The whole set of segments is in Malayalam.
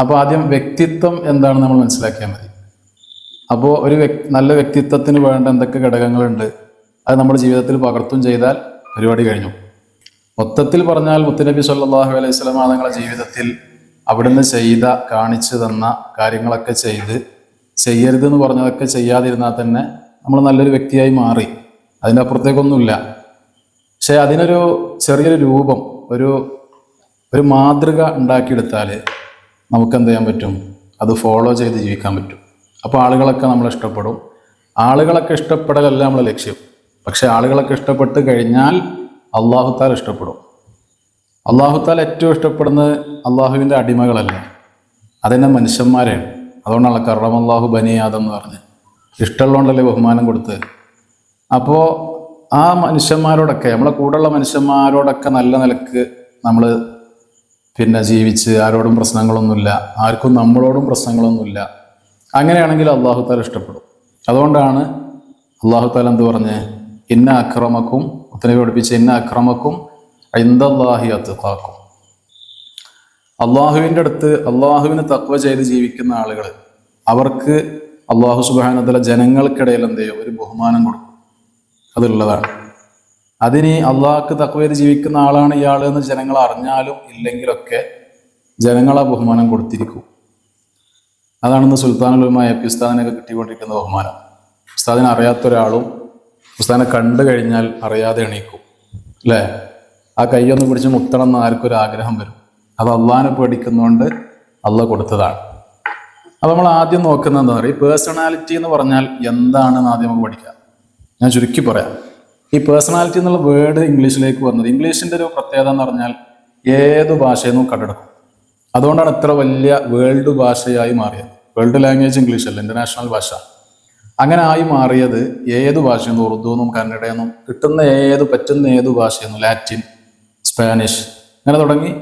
അപ്പോൾ ആദ്യം വ്യക്തിത്വം എന്താണ് നമ്മൾ മനസ്സിലാക്കിയാൽ മതി. അപ്പോൾ ഒരു നല്ല വ്യക്തിത്വത്തിന് വേണ്ട എന്തൊക്കെ ഘടകങ്ങളുണ്ട് അത് നമ്മുടെ ജീവിതത്തിൽ പകർത്തും ചെയ്താൽ പരിപാടി കഴിഞ്ഞു. മൊത്തത്തിൽ പറഞ്ഞാൽ മുത്തുനബി സല്ലാഹു അലൈഹി സ്വലമ തങ്ങളുടെ ജീവിതത്തിൽ അവിടുന്ന് ചെയ്ത കാണിച്ചു തന്ന കാര്യങ്ങളൊക്കെ ചെയ്ത് ചെയ്യരുതെന്ന് പറഞ്ഞതൊക്കെ ചെയ്യാതിരുന്നാൽ തന്നെ നമ്മൾ നല്ലൊരു വ്യക്തിയായി മാറി. അതിന്റെ അപ്പുറത്തേക്കൊന്നുമില്ല. പക്ഷെ അതിനൊരു ചെറിയൊരു രൂപം ഒരു ഒരു മാതൃക ഉണ്ടാക്കിയെടുത്താൽ നമുക്ക് എന്ത് ചെയ്യാൻ പറ്റും? അത് ഫോളോ ചെയ്ത് ജീവിക്കാൻ പറ്റും. അപ്പോൾ ആളുകളൊക്കെ നമ്മൾ ഇഷ്ടപ്പെടും. ആളുകളൊക്കെ ഇഷ്ടപ്പെടലല്ല നമ്മളെ ലക്ഷ്യം. പക്ഷെ ആളുകളൊക്കെ ഇഷ്ടപ്പെട്ട് കഴിഞ്ഞാൽ അള്ളാഹുത്താൽ ഇഷ്ടപ്പെടും. അള്ളാഹുത്താൽ ഏറ്റവും ഇഷ്ടപ്പെടുന്നത് അള്ളാഹുവിന്റെ അടിമകളല്ല. അതെന്നെ മനുഷ്യന്മാരെയാണ് അതുകൊണ്ടാണ് കറം അള്ളാഹു ബനിയാദം എന്ന് പറഞ്ഞ് ഇഷ്ടമുള്ളതുകൊണ്ടല്ലേ ബഹുമാനം കൊടുത്ത്. അപ്പോൾ ആ മനുഷ്യന്മാരോടൊക്കെ നമ്മളെ കൂടെയുള്ള മനുഷ്യന്മാരോടൊക്കെ നല്ല നിലയ്ക്ക് നമ്മൾ പിന്നെ ജീവിച്ച് ആരോടും പ്രശ്നങ്ങളൊന്നുമില്ല ആർക്കും നമ്മളോടും പ്രശ്നങ്ങളൊന്നുമില്ല. അങ്ങനെയാണെങ്കിൽ അള്ളാഹു താല ഇഷ്ടപ്പെടും. അതുകൊണ്ടാണ് അള്ളാഹു താല എന്ത് പറഞ്ഞ്? ഇന്ന അക്രമക്കും ഉത്തരവ് പഠിപ്പിച്ച ഇന്ന അക്രമക്കും ഇന്ദാഹി അത്തുക്കാക്കും അള്ളാഹുവിന്റെ അടുത്ത് അള്ളാഹുവിന് തക്വ ചെയ്ത് ജീവിക്കുന്ന ആളുകൾ അവർക്ക് അള്ളാഹു സുബാനത്തല ജനങ്ങൾക്കിടയിൽ എന്ത് ചെയ്യും? ഒരു ബഹുമാനം കൊടുക്കും. അതുള്ളതാണ്. അതിന് അള്ളാഹ്ക്ക് തക്വ ജീവിക്കുന്ന ആളാണ് ഇയാൾ എന്ന് ജനങ്ങൾ അറിഞ്ഞാലും ഇല്ലെങ്കിലൊക്കെ ജനങ്ങളെ ബഹുമാനം കൊടുത്തിരിക്കും. അതാണെന്ന് സുൽത്താനുലുമായ പി ഉസ്താദിനൊക്കെ കിട്ടിക്കൊണ്ടിരിക്കുന്ന ബഹുമാനം. ഉസ്താദിനെ അറിയാത്ത ഒരാളും ഉസ്താദിനെ കണ്ടു കഴിഞ്ഞാൽ അറിയാതെ എണീക്കും അല്ലേ? ആ കൈയൊന്ന് പിടിച്ച് മുത്തണം എന്ന് ആർക്കൊരു ആഗ്രഹം വരും. അത് അള്ളാഹിനെ പേടിക്കുന്നതുകൊണ്ട് അള്ള കൊടുത്തതാണ്. അപ്പോൾ നമ്മൾ ആദ്യം നോക്കുന്നത് എന്താ പറയുക? പേഴ്സണാലിറ്റി എന്ന് പറഞ്ഞാൽ എന്താണെന്ന് ആദ്യം നമുക്ക് പഠിക്കാം. ഞാൻ ചുരുക്കി പറയാം. ഈ പേഴ്സണാലിറ്റി എന്നുള്ള വേർഡ് ഇംഗ്ലീഷിലേക്ക് വന്നത്. ഇംഗ്ലീഷിന്റെ ഒരു പ്രത്യേകത എന്ന് പറഞ്ഞാൽ ഏത് ഭാഷയിൽ നിന്നും കണ്ടെടുക്കും. അതുകൊണ്ടാണ് ഇത്ര വലിയ വേൾഡ് ഭാഷയായി മാറിയത്. വേൾഡ് ലാംഗ്വേജ് ഇംഗ്ലീഷ് അല്ല ഇന്റർനാഷണൽ ഭാഷ. അങ്ങനെ ആയി മാറിയത് ഏത് ഭാഷയെന്നും ഉറുദു എന്നും കന്നഡയെന്നും കിട്ടുന്ന ഏത് പറ്റുന്ന ഏത് ഭാഷയെന്നും ലാറ്റിൻ സ്പാനിഷ് അങ്ങനെ തുടങ്ങി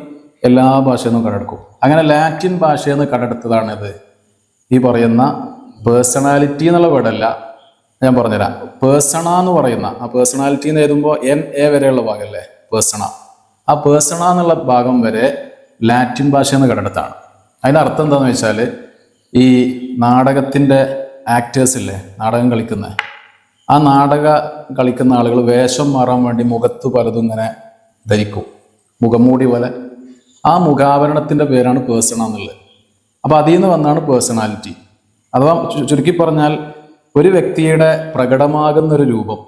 എല്ലാ ഭാഷയെന്നും കണ്ടെടുക്കും. അങ്ങനെ ലാറ്റിൻ ഭാഷയെന്ന് കണ്ടെടുത്തതാണിത്. ഈ പറയുന്ന പേഴ്സണാലിറ്റി എന്നുള്ള വേർഡല്ല ഞാൻ പറഞ്ഞുതരാം. പേഴ്സണ എന്ന് പറയുന്ന ആ പേഴ്സണാലിറ്റി എന്ന് എഴുതുമ്പോൾ എൻ എ വരെയുള്ള ഭാഗമല്ലേ പേഴ്സണ. ആ പേഴ്സണ എന്നുള്ള ഭാഗം വരെ ലാറ്റിൻ ഭാഷ എന്ന് കണ്ടെടുത്താണ് അതിന്റെ അർത്ഥം എന്താണെന്ന് വെച്ചാൽ ഈ നാടകത്തിന്റെ ആക്ടേഴ്സ് ഇല്ലേ നാടകം കളിക്കുന്ന ആ നാടക കളിക്കുന്ന ആളുകൾ വേഷം മാറാൻ വേണ്ടി മുഖത്ത് പലതും ഇങ്ങനെ ധരിക്കും. മുഖംമൂടി പോലെ. ആ മുഖാവരണത്തിന്റെ പേരാണ് പേഴ്സണ എന്നുള്ളത്. അപ്പോൾ അതിൽ നിന്ന് വന്നാണ് പേഴ്സണാലിറ്റി. അഥവാ ചുരുക്കി പറഞ്ഞാൽ ഒരു വ്യക്തിയുടെ പ്രകടമാകുന്ന ഒരു രൂപം.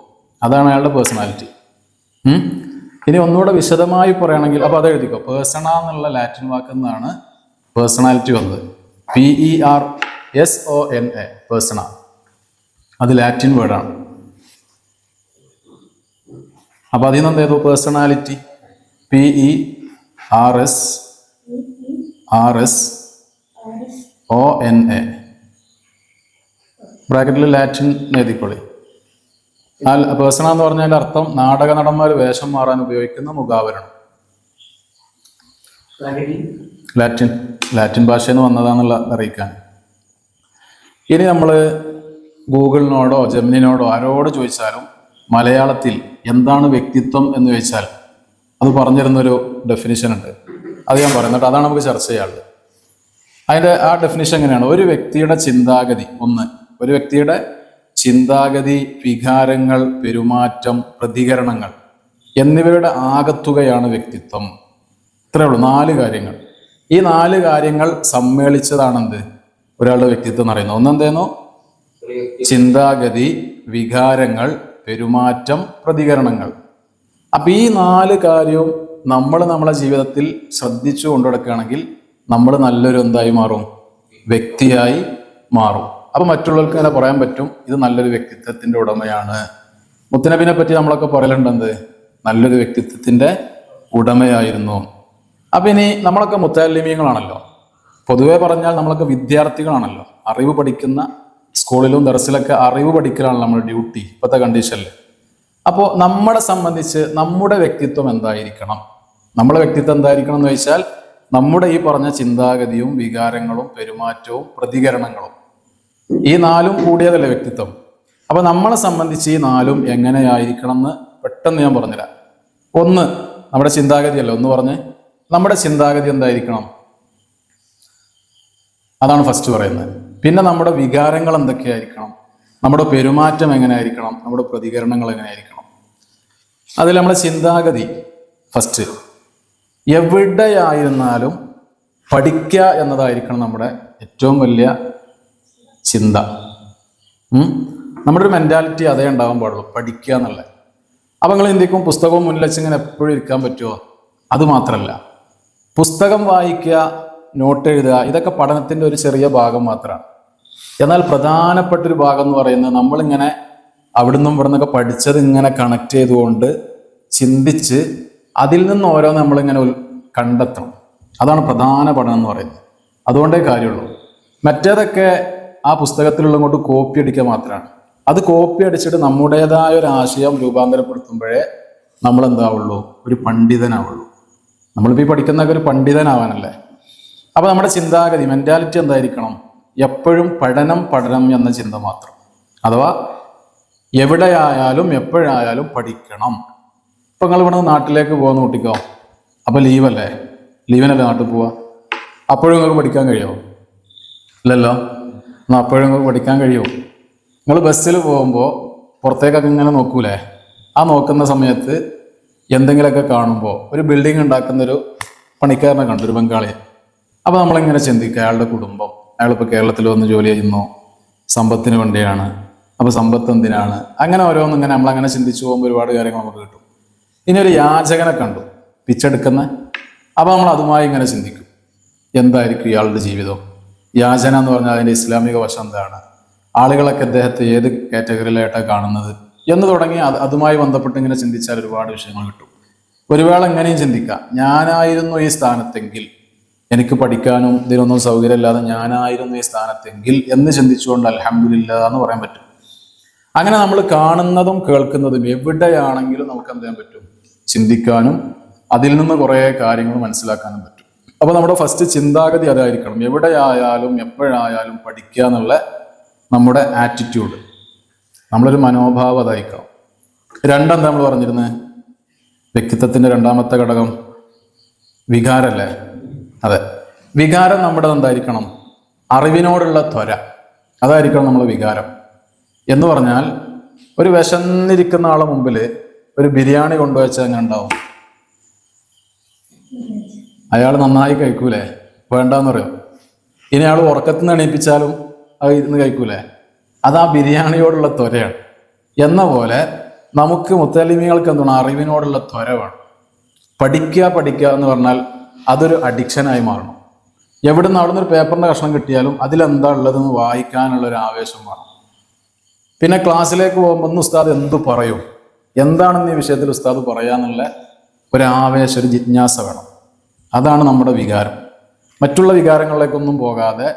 അതാണ് അയാളുടെ പേഴ്സണാലിറ്റി ഇനി ഒന്നുകൂടെ വിശദമായി പറയുകയാണെങ്കിൽ അപ്പോൾ അത് എഴുതിക്കോ. പേഴ്സണ എന്നുള്ള ലാറ്റിൻ വാക്കിൽ നിന്നാണ് പേഴ്സണാലിറ്റി വന്നത്. P E R S O N A persona അത് ലാറ്റിൻ വേർഡാണ് അപ്പോൾ അതിൽ നിന്ന് എന്ത് personality P E R S R S O N A ബ്രാക്കറ്റിൽ ലാറ്റിൻ എഴുതിക്കൊള്ളി ആ പേഴ്സണ എന്ന് പറഞ്ഞതിന്റെ അർത്ഥം നാടക നടന്മാർ വേഷം മാറാൻ ഉപയോഗിക്കുന്ന മുഖാവരണം. ലാറ്റിൻ ലാറ്റിൻ ഭാഷയിൽ നിന്ന് വന്നതാണെന്നുള്ള അറിയിക്കാൻ ഇനി നമ്മൾ ഗൂഗിളിനോടോ ജെമിനിനോടോ ആരോട് ചോദിച്ചാലും മലയാളത്തിൽ എന്താണ് വ്യക്തിത്വം എന്ന് ചോദിച്ചാൽ അത് പറഞ്ഞിരുന്നൊരു ഡെഫിനിഷൻ ഉണ്ട്. അത് ഞാൻ പറയുന്നത് അതാണ് നമുക്ക് ചർച്ച ചെയ്യാനുള്ളത്. അതിന്റെ ആ ഡെഫിനിഷൻ എങ്ങനെയാണ്? ഒരു വ്യക്തിയുടെ ചിന്താഗതി ഒന്ന്. ഒരു വ്യക്തിയുടെ ചിന്താഗതി വികാരങ്ങൾ പെരുമാറ്റം പ്രതികരണങ്ങൾ എന്നിവയുടെ ആകത്തുകയാണ് വ്യക്തിത്വം. ഇത്രയേ ഉള്ളൂ. നാല് കാര്യങ്ങൾ. ഈ നാല് കാര്യങ്ങൾ സമ്മേളിച്ചതാണെന്ത്? ഒരാളുടെ വ്യക്തിത്വം എന്ന് പറയുന്നത്. ഒന്നെന്തേന്നു? ചിന്താഗതി വികാരങ്ങൾ പെരുമാറ്റം പ്രതികരണങ്ങൾ. അപ്പൊ ഈ നാല് കാര്യവും നമ്മൾ നമ്മളെ ജീവിതത്തിൽ ശ്രദ്ധിച്ചു കൊണ്ടുനടക്കുകയാണെങ്കിൽ നമ്മൾ നല്ലൊരു എന്തായി മാറും? വ്യക്തിയായി മാറും. അപ്പൊ മറ്റുള്ളവർക്ക് ഇങ്ങനെ പറയാൻ പറ്റും. ഇത് നല്ലൊരു വ്യക്തിത്വത്തിന്റെ ഉടമയാണ്. മുത്തനബിനെ പറ്റി നമ്മളൊക്കെ പറയലുണ്ടെന്ത്? നല്ലൊരു വ്യക്തിത്വത്തിന്റെ ഉടമയായിരുന്നു. അപ്പൊ ഇനി നമ്മളൊക്കെ മുത്താലിമീങ്ങളാണല്ലോ. പൊതുവെ പറഞ്ഞാൽ നമ്മളൊക്കെ വിദ്യാർത്ഥികളാണല്ലോ. അറിവ് പഠിക്കുന്ന സ്കൂളിലും ദർസിലൊക്കെ അറിവ് പഠിക്കലാണ് നമ്മുടെ ഡ്യൂട്ടി ഇപ്പോഴത്തെ കണ്ടീഷനിൽ അപ്പോൾ നമ്മളെ സംബന്ധിച്ച് നമ്മുടെ വ്യക്തിത്വം എന്തായിരിക്കണം? നമ്മുടെ വ്യക്തിത്വം എന്തായിരിക്കണം എന്ന് വെച്ചാൽ നമ്മുടെ ഈ പറഞ്ഞ ചിന്താഗതിയും വികാരങ്ങളും പെരുമാറ്റവും പ്രതികരണങ്ങളും. ഈ നാലും കൂടിയതല്ലേ വ്യക്തിത്വം? അപ്പൊ നമ്മളെ സംബന്ധിച്ച് ഈ നാലും എങ്ങനെയായിരിക്കണം എന്ന് പെട്ടെന്ന് ഞാൻ പറഞ്ഞുതരാം. ഒന്ന് നമ്മുടെ ചിന്താഗതിയല്ല ഒന്ന് പറഞ്ഞ്. നമ്മുടെ ചിന്താഗതി എന്തായിരിക്കണം? അതാണ് ഫസ്റ്റ് പറയുന്നത്. പിന്നെ നമ്മുടെ വികാരങ്ങൾ എന്തൊക്കെയായിരിക്കണം? നമ്മുടെ പെരുമാറ്റം എങ്ങനെയായിരിക്കണം? നമ്മുടെ പ്രതികരണങ്ങൾ എങ്ങനെയായിരിക്കണം? അതിൽ നമ്മുടെ ചിന്താഗതി ഫസ്റ്റ് എവിടെയായിരുന്നാലും പഠിക്കുക എന്നതായിരിക്കണം നമ്മുടെ ഏറ്റവും വലിയ ചിന്ത. നമ്മുടെ ഒരു മെന്റാലിറ്റി അതേ ഉണ്ടാവാൻ പാടുള്ളൂ. പഠിക്കുക എന്നുള്ളത് അപ്പം നിങ്ങൾ എന്തിക്കും പുസ്തകവും മുന്നിൽ വെച്ച് ഇങ്ങനെ എപ്പോഴും ഇരിക്കാൻ പറ്റുമോ അത് മാത്രമല്ല. പുസ്തകം വായിക്കുക നോട്ട് എഴുതുക ഇതൊക്കെ പഠനത്തിന്റെ ഒരു ചെറിയ ഭാഗം മാത്രമാണ്. എന്നാൽ പ്രധാനപ്പെട്ട ഒരു ഭാഗം എന്ന് പറയുന്നത് നമ്മളിങ്ങനെ അവിടുന്നും ഇവിടെ നിന്നൊക്കെ പഠിച്ചത് ഇങ്ങനെ കണക്ട് ചെയ്തുകൊണ്ട് ചിന്തിച്ച് അതിൽ നിന്ന് ഓരോ നമ്മളിങ്ങനെ കണ്ടെത്തണം. അതാണ് പ്രധാന പഠനം എന്ന് പറയുന്നത്. അതുകൊണ്ടേ കാര്യമുള്ളൂ. മറ്റേതൊക്കെ ആ പുസ്തകത്തിലുള്ള കൊണ്ട് കോപ്പി അടിക്കുക മാത്രമാണ്. അത് കോപ്പി അടിച്ചിട്ട് നമ്മുടേതായ ഒരു ആശയം രൂപാന്തരപ്പെടുത്തുമ്പോഴേ നമ്മൾ എന്താവുള്ളൂ ഒരു പണ്ഡിതനാവുള്ളൂ. നമ്മളിപ്പോൾ ഈ പഠിക്കുന്നതൊക്കെ ഒരു പണ്ഡിതനാവാനല്ലേ? അപ്പോൾ നമ്മുടെ ചിന്താഗതി മെന്റാലിറ്റി എന്തായിരിക്കണം? എപ്പോഴും പഠനം പഠനം എന്ന ചിന്ത മാത്രം. അഥവാ എവിടെയായാലും എപ്പോഴായാലും പഠിക്കണം. ഇപ്പം നിങ്ങൾ ഇവിടെ നാട്ടിലേക്ക് പോകുന്ന കുട്ടിക്കോ. അപ്പോൾ ലീവല്ലേ ലീവിനല്ലേ നാട്ടിൽ പോവാ? അപ്പോഴും നിങ്ങൾക്ക് പഠിക്കാൻ കഴിയുമോ ഇല്ലല്ലോ? എന്നാൽ അപ്പോഴും പഠിക്കാൻ കഴിയുമോ നിങ്ങൾ ബസ്സിൽ പോകുമ്പോൾ പുറത്തേക്കൊക്കെ ഇങ്ങനെ നോക്കൂലേ? ആ നോക്കുന്ന സമയത്ത് എന്തെങ്കിലുമൊക്കെ കാണുമ്പോൾ ഒരു ബിൽഡിംഗ് ഉണ്ടാക്കുന്ന ഒരു പണിക്കാരനെ കണ്ടു ഒരു ബംഗാളിയെ. അപ്പോൾ നമ്മളിങ്ങനെ ചിന്തിക്കുക അയാളുടെ കുടുംബം. അയാളിപ്പോൾ കേരളത്തിൽ വന്ന് ജോലി ചെയ്യുന്നു സമ്പത്തിന് വേണ്ടിയാണ്. അപ്പോൾ സമ്പത്ത് എന്തിനാണ്? അങ്ങനെ ഓരോന്നും ഇങ്ങനെ നമ്മളങ്ങനെ ചിന്തിച്ചു പോകുമ്പോൾ ഒരുപാട് കാര്യങ്ങൾ നമുക്ക് കിട്ടും. ഇനി ഒരു യാചകനെ കണ്ടു പിച്ചെടുക്കുന്ന. അപ്പോൾ നമ്മൾ അതുമായി ഇങ്ങനെ ചിന്തിക്കും. എന്തായിരിക്കും ഇയാളുടെ ജീവിതം? യാചന എന്ന് പറഞ്ഞാൽ അതിന്റെ ഇസ്ലാമിക വശം എന്താണ്? ആളുകളൊക്കെ അദ്ദേഹത്തെ ഏത് കാറ്റഗറിയിലായിട്ടാണ് കാണുന്നത് എന്ന് തുടങ്ങി അത് അതുമായി ബന്ധപ്പെട്ട് ഇങ്ങനെ ചിന്തിച്ചാൽ ഒരുപാട് വിഷയങ്ങൾ കിട്ടും. ഒരു വേള എങ്ങനെയും ചിന്തിക്കാം. ഞാനായിരുന്നു ഈ സ്ഥാനത്തെങ്കിൽ എനിക്ക് പഠിക്കാനും ഇതിനൊന്നും സൗകര്യമില്ലാതെ ഞാനായിരുന്നു ഈ സ്ഥാനത്തെങ്കിൽ എന്ന് ചിന്തിച്ചുകൊണ്ട് അലഹമില്ല എന്ന് പറയാൻ പറ്റും. അങ്ങനെ നമ്മൾ കാണുന്നതും കേൾക്കുന്നതും എവിടെയാണെങ്കിലും നമുക്ക് എന്ത് ചെയ്യാൻ പറ്റും? ചിന്തിക്കാനും അതിൽ നിന്ന് കുറേ കാര്യങ്ങൾ മനസ്സിലാക്കാനും പറ്റും. അപ്പോൾ നമ്മുടെ ഫസ്റ്റ് ചിന്താഗതി അതായിരിക്കണം. എവിടെയായാലും എപ്പോഴായാലും പഠിക്കുക എന്നുള്ള നമ്മുടെ ആറ്റിറ്റ്യൂഡ് നമ്മളൊരു മനോഭാവം അതായിക്കാം രണ്ടെന്താ നമ്മൾ പറഞ്ഞിരുന്നത് വ്യക്തിത്വത്തിന്റെ രണ്ടാമത്തെ ഘടകം വികാരല്ലേ? അതെ. വികാരം നമ്മുടെ എന്തായിരിക്കണം? അറിവിനോടുള്ള ത്വര. അതായിരിക്കണം നമ്മുടെ വികാരം. എന്ന് പറഞ്ഞാൽ ഒരു വിശന്നിരിക്കുന്ന ആളെ മുമ്പിൽ ഒരു ബിരിയാണി കൊണ്ടുവച്ചാൽ എങ്ങനെ ഉണ്ടാവും? അയാൾ നന്നായി കഴിക്കൂലേ? വേണ്ടാന്ന് പറയും. ഇനി അയാൾ ഉറക്കത്തിൽ നിന്ന് എണീപ്പിച്ചാലും അത് ഇരുന്ന് കഴിക്കൂലേ? അത് ആ ബിരിയാണിയോടുള്ള ത്വരയാണ്. എന്ന പോലെ നമുക്ക് മുത്തലിമികൾക്ക് എന്താണ് അറിവിനോടുള്ള ത്വര വേണം പഠിക്കുക പഠിക്കുക എന്ന് പറഞ്ഞാൽ അതൊരു അഡിക്ഷനായി മാറണം. എവിടുന്ന് അവിടുന്ന് ഒരു പേപ്പറിന്റെ കഷ്ണം കിട്ടിയാലും അതിലെന്താ ഉള്ളതെന്ന് വായിക്കാനുള്ള ഒരു ആവേശം വേണം. പിന്നെ ക്ലാസ്സിലേക്ക് പോകുമ്പോൾ ഒന്ന് ഉസ്താദ് എന്ത് പറയും? എന്താണെന്ന് ഈ വിഷയത്തിൽ ഉസ്താദ് പറയാന്നുള്ള ഒരു ആവേശം ഒരു ജിജ്ഞാസ വേണം. അതാണ് നമ്മുടെ വികാരം. മറ്റുള്ള വികാരങ്ങളിലേക്കൊന്നും പോകാതെ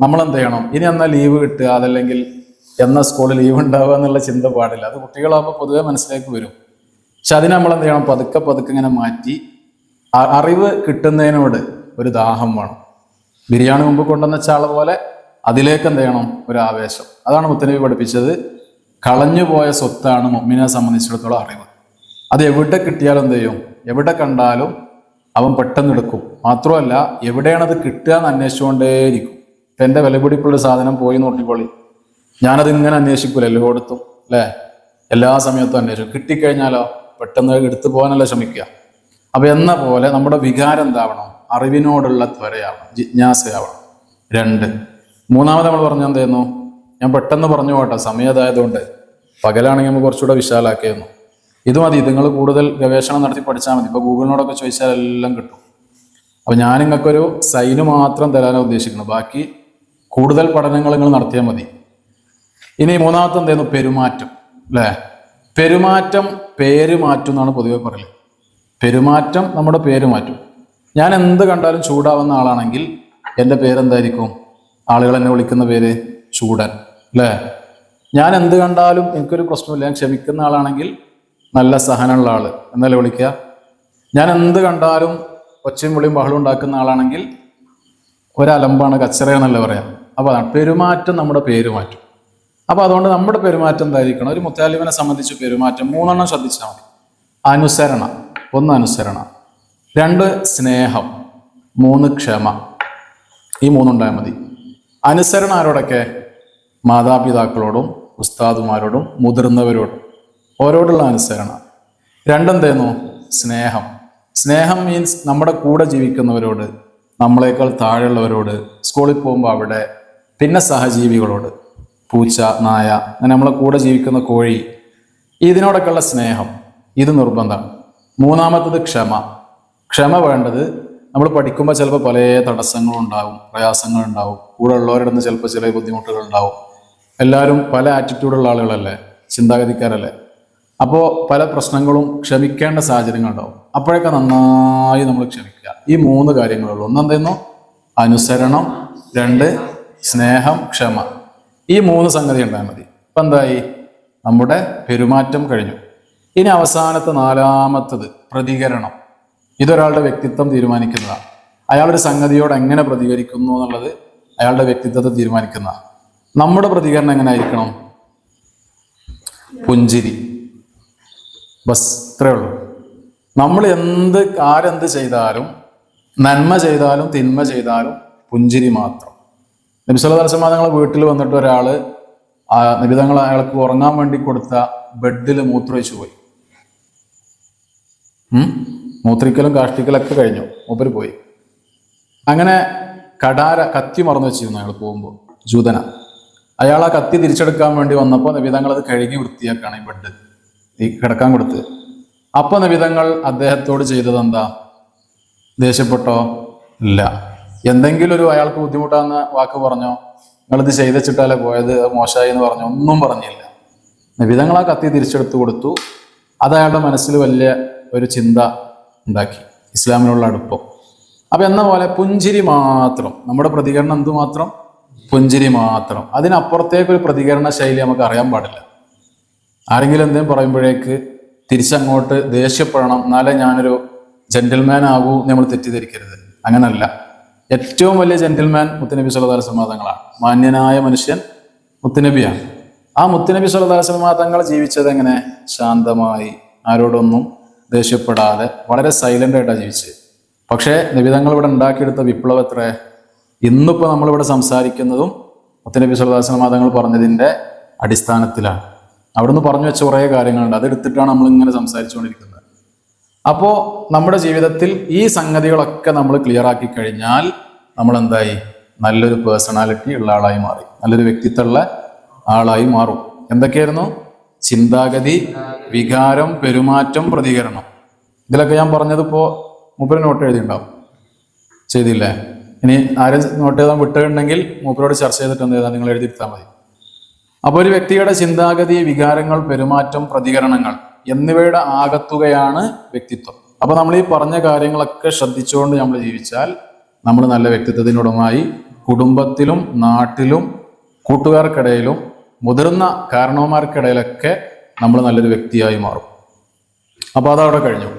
നമ്മൾ എന്ത് ചെയ്യണം? ഇനി എന്നാ ലീവ് കിട്ടുക അതല്ലെങ്കിൽ എന്ന സ്കൂളിൽ ലീവ് ഉണ്ടാവുക എന്നുള്ള ചിന്ത പാടില്ല. അത് കുട്ടികളാകുമ്പോൾ പൊതുവെ മനസ്സിലേക്ക് വരും. പക്ഷെ അതിനെ നമ്മൾ എന്ത് ചെയ്യണം? പതുക്കെ പതുക്കെ ഇങ്ങനെ മാറ്റി അറിവ് കിട്ടുന്നതിനോട് ഒരു ദാഹം വേണം. ബിരിയാണി മുമ്പ് കൊണ്ടുവന്ന ചാള പോലെ അതിലേക്ക് എന്ത് ചെയ്യണം? ഒരു ആവേശം. അതാണ് മുത്തനബി പഠിപ്പിച്ചത്. കളഞ്ഞുപോയ സ്വത്താണ് മമ്മിനെ സംബന്ധിച്ചിടത്തോളം അറിവ്. അത് എവിടെ കിട്ടിയാലും എന്ത് ചെയ്യും? എവിടെ കണ്ടാലും അവൻ പെട്ടെന്ന് എടുക്കും. മാത്രമല്ല എവിടെയാണ് അത് കിട്ടുക എന്ന് അന്വേഷിച്ചുകൊണ്ടേയിരിക്കും. ഇപ്പം എന്റെ വിലപിടിപ്പുള്ള സാധനം പോയി നോക്കിക്കോളി ഞാനത് ഇങ്ങനെ അന്വേഷിക്കൂല എല്ലായിടത്തും അല്ലേ? എല്ലാ സമയത്തും അന്വേഷിക്കും. കിട്ടിക്കഴിഞ്ഞാലോ? പെട്ടെന്ന് എടുത്തു പോകാനല്ല ശ്രമിക്കുക. അപ്പൊ എന്ന പോലെ നമ്മുടെ വികാരം എന്താവണം? അറിവിനോടുള്ള ത്വരയാവണം ജിജ്ഞാസയാവണം. രണ്ട്. മൂന്നാമത് നമ്മൾ പറഞ്ഞ എന്തായിരുന്നു? ഞാൻ പെട്ടെന്ന് പറഞ്ഞു പോട്ടെ സമയതായതുകൊണ്ട് പകലാണെങ്കിൽ നമുക്ക് കുറച്ചുകൂടെ വിശാലാക്കിയിരുന്നു ഇത് മതി നിങ്ങൾ കൂടുതൽ ഗവേഷണം നടത്തി പഠിച്ചാൽ മതി. ഇപ്പോൾ ഗൂഗിളിനോടൊക്കെ ചോദിച്ചാൽ എല്ലാം കിട്ടും. അപ്പോൾ ഞാൻ നിങ്ങൾക്കൊരു സൈന് മാത്രം തരാനാണ് ഉദ്ദേശിക്കുന്നത്. ബാക്കി കൂടുതൽ പഠനങ്ങൾ നിങ്ങൾ നടത്തിയാൽ മതി. ഇനി മൂന്നാമത്തെ എന്തായിരുന്നു പെരുമാറ്റം അല്ലേ? പെരുമാറ്റം പേര് മാറ്റും എന്നാണ് പൊതുവെ പറയൽ. പെരുമാറ്റം നമ്മുടെ പേര് മാറ്റും. ഞാൻ എന്ത് കണ്ടാലും ചൂടാവുന്ന ആളാണെങ്കിൽ എന്റെ പേരെന്തായിരിക്കും? ആളുകൾ എന്നെ വിളിക്കുന്ന പേര് ചൂടൻ അല്ലേ? ഞാൻ എന്ത് കണ്ടാലും എനിക്കൊരു പ്രശ്നമില്ല. ഞാൻ ക്ഷമിക്കുന്ന ആളാണെങ്കിൽ നല്ല സഹനമുള്ള ആൾ എന്നല്ലേ വിളിക്കുക? ഞാൻ എന്ത് കണ്ടാലും ഒച്ചയും വിളിയും ബഹളം ഉണ്ടാക്കുന്ന ആളാണെങ്കിൽ ഒരലമ്പാണ് കച്ചറയെന്നല്ലേ പറയാം. അപ്പോൾ അതാണ്. പെരുമാറ്റം നമ്മുടെ പേര് മാറ്റും അപ്പോൾ അതുകൊണ്ട് നമ്മുടെ പെരുമാറ്റം എന്തായിരിക്കണം? ഒരു മുത്താലിമിനെ സംബന്ധിച്ച് പെരുമാറ്റം മൂന്നെണ്ണം ശ്രദ്ധിച്ചാൽ മതി. അനുസരണ ഒന്ന് അനുസരണ. രണ്ട് സ്നേഹം മൂന്ന് ക്ഷമ. ഈ മൂന്നുണ്ടായാൽ മതി. അനുസരണ ആരോടൊക്കെ? മാതാപിതാക്കളോടും ഉസ്താദുമാരോടും മുതിർന്നവരോടും. ഓരോടുള്ള അനുസരണ. രണ്ടെന്തേന്നു സ്നേഹം. സ്നേഹം മീൻസ് നമ്മുടെ കൂടെ ജീവിക്കുന്നവരോട് നമ്മളെക്കാൾ താഴെയുള്ളവരോട് സ്കൂളിൽ പോകുമ്പോൾ അവിടെ പിന്നെ സഹജീവികളോട് പൂച്ച നായ അങ്ങനെ നമ്മളെ കൂടെ ജീവിക്കുന്ന കോഴി ഇതിനോടൊക്കെയുള്ള സ്നേഹം. ഇത് നിർബന്ധം. മൂന്നാമത്തത് ക്ഷമ. ക്ഷമ വേണ്ടത് നമ്മൾ പഠിക്കുമ്പോൾ ചിലപ്പോൾ പല തടസ്സങ്ങളും ഉണ്ടാവും പ്രയാസങ്ങൾ ഉണ്ടാവും കൂടെ ഉള്ളവരുടെ ചിലപ്പോൾ ചില ബുദ്ധിമുട്ടുകൾ ഉണ്ടാവും എല്ലാവരും പല ആറ്റിറ്റ്യൂഡുള്ള ആളുകളല്ലേ ചിന്താഗതിക്കാരല്ലേ? അപ്പോൾ പല പ്രശ്നങ്ങളും ക്ഷമിക്കേണ്ട സാഹചര്യങ്ങൾ ഉണ്ടാവും അപ്പോഴൊക്കെ നന്നായി നമ്മൾ ക്ഷമിക്കുക. ഈ മൂന്ന് കാര്യങ്ങളുള്ളൂ. ഒന്നെന്തെന്നു? അനുസരണം. രണ്ട് സ്നേഹം ക്ഷമ. ഈ മൂന്ന് സംഗതി ഉണ്ടായാൽ മതി. ഇപ്പം എന്തായി? നമ്മുടെ പെരുമാറ്റം കഴിഞ്ഞു. ഇനി അവസാനത്തെ നാലാമത്തത് പ്രതികരണം. ഇതൊരാളുടെ വ്യക്തിത്വം തീരുമാനിക്കുന്നതാണ്. അയാളൊരു സംഗതിയോട് എങ്ങനെ പ്രതികരിക്കുന്നു എന്നുള്ളത് അയാളുടെ വ്യക്തിത്വത്തെ തീരുമാനിക്കുന്നതാണ്. നമ്മുടെ പ്രതികരണം എങ്ങനെ ആയിരിക്കണം? പുഞ്ചിരി. ബസ് ഇത്രയേ ഉള്ളൂ. നമ്മൾ എന്ത് ആരെന്ത് ചെയ്താലും നന്മ ചെയ്താലും തിന്മ ചെയ്താലും പുഞ്ചിരി മാത്രം. നബിസ്വല തലസമാതങ്ങളെ വീട്ടിൽ വന്നിട്ട് ഒരാൾ നിബിതങ്ങൾ അയാൾക്ക് ഉറങ്ങാൻ വേണ്ടി കൊടുത്ത ബെഡിൽ മൂത്രമൊഴിച്ചു പോയി? മൂത്രിക്കലും കാഷ്ടിക്കലൊക്കെ കഴിഞ്ഞു. മൂപ്പര് പോയി. അങ്ങനെ കടാര കത്തി മറന്നു വെച്ചിരുന്നു അയാൾ പോകുമ്പോൾ. ജൂതന. അയാൾ ആ കത്തി തിരിച്ചെടുക്കാൻ വേണ്ടി വന്നപ്പോൾ നബിതങ്ങൾ അത് കഴുകി വൃത്തിയാക്കുകയാണ് ഈ ബെഡ്. ഈ കിടക്കാൻ കൊടുത്ത്. അപ്പൊ നബിതങ്ങൾ അദ്ദേഹത്തോട് ചെയ്തത് എന്താ? ദേഷ്യപ്പെട്ടോ? ഇല്ല. എന്തെങ്കിലും ഒരു അയാൾക്ക് ബുദ്ധിമുട്ടാന്ന് വാക്ക് പറഞ്ഞോ? നിങ്ങളിത് ചെയ്തച്ചിട്ടല്ലേ പോയത് മോശമായി എന്ന് പറഞ്ഞു? ഒന്നും പറഞ്ഞില്ല. നബിതങ്ങൾ ആ കത്തി തിരിച്ചെടുത്തു കൊടുത്തു. അത് അയാളുടെ മനസ്സിൽ വലിയ ഒരു ചിന്ത ഉണ്ടാക്കി. ഇസ്ലാമിനുള്ള അടുപ്പം. അപ്പൊ എന്ന പോലെ പുഞ്ചിരി മാത്രം. നമ്മുടെ പ്രതികരണം എന്തുമാത്രം? പുഞ്ചിരി മാത്രം. അതിനപ്പുറത്തേക്ക് ഒരു പ്രതികരണ ശൈലി നമുക്ക് അറിയാൻ പാടില്ല. ആരെങ്കിലും എന്തെങ്കിലും പറയുമ്പോഴേക്ക് തിരിച്ചങ്ങോട്ട് ദേഷ്യപ്പെടണം. എന്നാലേ ഞാനൊരു ജെന്റിൽമാൻ ആകൂ നമ്മൾ തെറ്റിദ്ധരിക്കരുത്. അങ്ങനല്ല. ഏറ്റവും വലിയ ജെന്റിൽമാൻ മുത്തനബി സുല്ലാ സമാതങ്ങളാണ് മാന്യനായ മനുഷ്യൻ മുത്തനബിയാണ്. ആ മുത്തനബി സുല്ലാ സമാതങ്ങൾ ജീവിച്ചത് എങ്ങനെ? ശാന്തമായി. ആരോടൊന്നും ദേഷ്യപ്പെടാതെ വളരെ സൈലന്റ് ആയിട്ടാണ് ജീവിച്ചത്. പക്ഷേ നിബിതങ്ങൾ ഇവിടെ ഉണ്ടാക്കിയെടുത്ത വിപ്ലവം എത്ര? ഇന്നിപ്പോൾ നമ്മളിവിടെ സംസാരിക്കുന്നതും മുത്തനബി അലൈഹി മാതങ്ങൾ പറഞ്ഞതിന്റെ അടിസ്ഥാനത്തിലാണ്. അവിടുന്ന് പറഞ്ഞു വെച്ച കുറേ കാര്യങ്ങളുണ്ട്. അതെടുത്തിട്ടാണ് നമ്മൾ ഇങ്ങനെ സംസാരിച്ചുകൊണ്ടിരിക്കുന്നത്. അപ്പോൾ നമ്മുടെ ജീവിതത്തിൽ ഈ സംഗതികളൊക്കെ നമ്മൾ ക്ലിയർ ആക്കി കഴിഞ്ഞാൽ നമ്മൾ എന്തായി നല്ലൊരു പേഴ്സണാലിറ്റി ഉള്ള ആളായി മാറി. നല്ലൊരു വ്യക്തിത്വമുള്ള ആളായി മാറും. എന്തൊക്കെയായിരുന്നു? ചിന്താഗതി വികാരം പെരുമാറ്റം പ്രതികരണം. ഇതിലൊക്കെ ഞാൻ പറഞ്ഞത് ഇപ്പോൾ മൂപ്പര് നോട്ട് എഴുതിയിട്ടുണ്ടാവും. ചെയ്തില്ലേ? ഇനി ആരും നോട്ട് എഴുതാൻ വിട്ടുണ്ടെങ്കിൽ മൂപ്പരോട് ചർച്ച ചെയ്തിട്ട് എന്ത് ചെയ്താൽ നിങ്ങൾ എഴുതിയിരുത്താൽ മതി. അപ്പോൾ ഒരു വ്യക്തിയുടെ ചിന്താഗതി വികാരങ്ങൾ പെരുമാറ്റം പ്രതികരണങ്ങൾ എന്നിവയുടെ ആകത്തുകയാണ് വ്യക്തിത്വം. അപ്പോൾ നമ്മൾ ഈ പറഞ്ഞ കാര്യങ്ങളൊക്കെ ശ്രദ്ധിച്ചുകൊണ്ട് നമ്മൾ ജീവിച്ചാൽ നമ്മൾ നല്ല വ്യക്തിത്വത്തിനുടമായി കുടുംബത്തിലും നാട്ടിലും കൂട്ടുകാർക്കിടയിലും മുതിർന്ന കാരണവന്മാർക്കിടയിലൊക്കെ നമ്മൾ നല്ലൊരു വ്യക്തിയായി മാറും. അപ്പോൾ അതവിടെ കഴിഞ്ഞു.